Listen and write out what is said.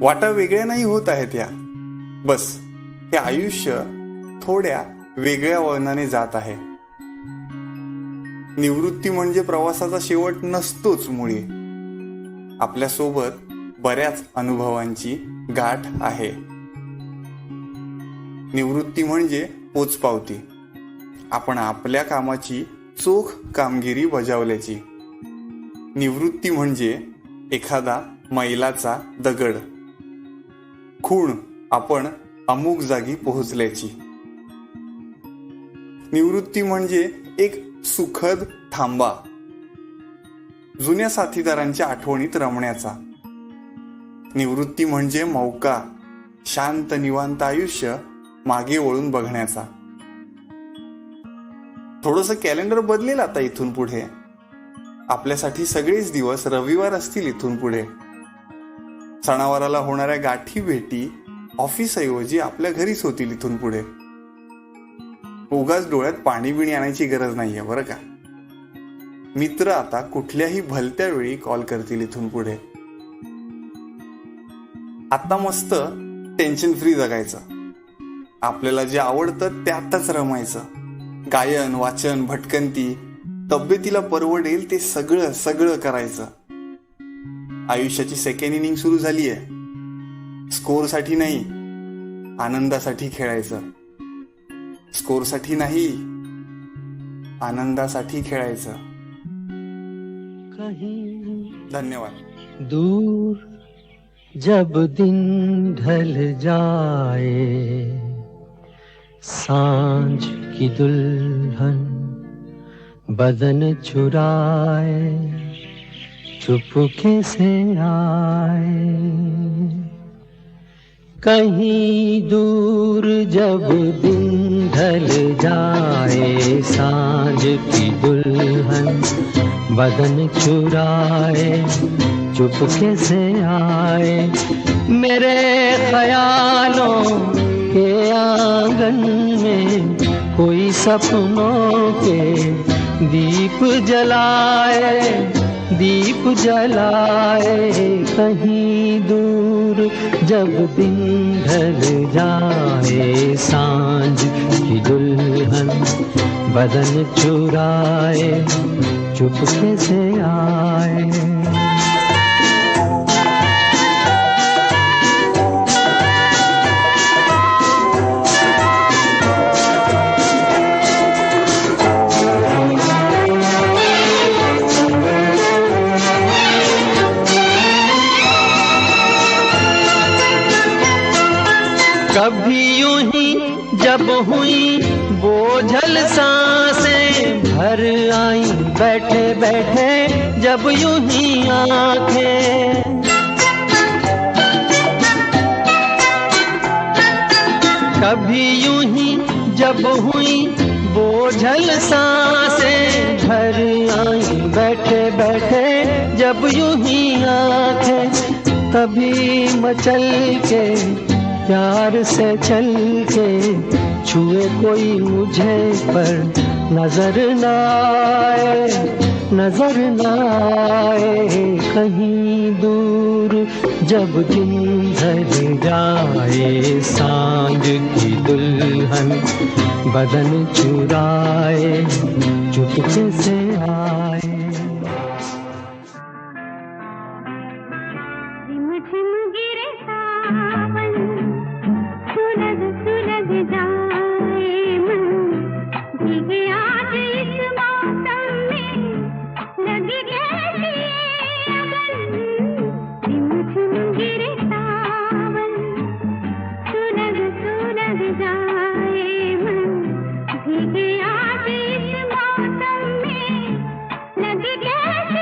वाटा वेगळ्या नाही होत आहेत या. बस हे आयुष्य थोड्या वेगळ्या वळणाने जात आहे. निवृत्ती म्हणजे प्रवासाचा शेवट नसतोच मुळे. आपल्यासोबत बऱ्याच अनुभवांची गाठ आहे. निवृत्ती म्हणजे पोचपावती. आपण आपल्या कामाची चोख कामगिरी बजावल्याची. निवृत्ती म्हणजे एखादा मैलाचा दगड. खूण आपण अमुक जागी पोहोचल्याची. निवृत्ती म्हणजे एक सुखद थांबा. जुन्या साथीदारांच्या आठवणीत रमण्याचा. निवृत्ती म्हणजे मौका शांत निवांत आयुष्य मागे वळून बघण्याचा. थोडस कॅलेंडर बदलेल आता इथून पुढे. आपल्यासाठी सगळेच दिवस रविवार असतील इथून पुढे. सणावाराला होणाऱ्या गाठी भेटी ऑफिसऐवजी आपल्या घरीच होतील इथून पुढे. उगाच डोळ्यात पाणी बिणी आणायची गरज नाहीये बरं का? मित्र आता कुठल्याही भलत्या वेळी कॉल करतील इथून पुढे. आता मस्त टेन्शन फ्री जगायचं. आपल्याला जे आवडतं त्यातच रमायचं. गायन वाचन भटकंती तब्येतीला परवडेल ते सगळं सगळं करायचं. आयुष्याची सेकंड इनिंग सुरू झालीय. स्कोरसाठी नाही आनंदासाठी खेळायचं. स्कोरसाठी नाही आनंदासाठी खेळायचं. कहीं धन्यवाद. दूर जब दिन ढल जाए सांझ की दुल्हन बदन चुराए। چپکے سے آئے۔ کہیں دور جب دن ڈھل جائے، سانج کی دلہن بدن چرائے چپکے سے آئے۔ میرے خیالوں کے آنگن میں کوئی سپنوں کے دیپ جلائے۔ دیپ جلائے کہیں دور، جب دن ڈھل جائے سانج کی دلہن، بدن چرائے، چپکے سے آئے۔ کبھی یوں ہی جب ہوئی بوجھل سانسیں بھر آئی بیٹھے بیٹھے جب یوں ہی آنکھیں۔ کبھی یوں ہی جب ہوئی بوجھل سانسیں بھر آئی بیٹھے بیٹھے جب یوں ہی آنکھیں۔ تبھی مچل کے پیار سے چل کے چھوئے کوئی مجھے پر نظر نہ آئے، نظر نہ آئے۔ کہیں دور جب دن ڈھل جائے، سانگ کی دلہن بدن چرائے چٹکے سے آئے۔ yeah.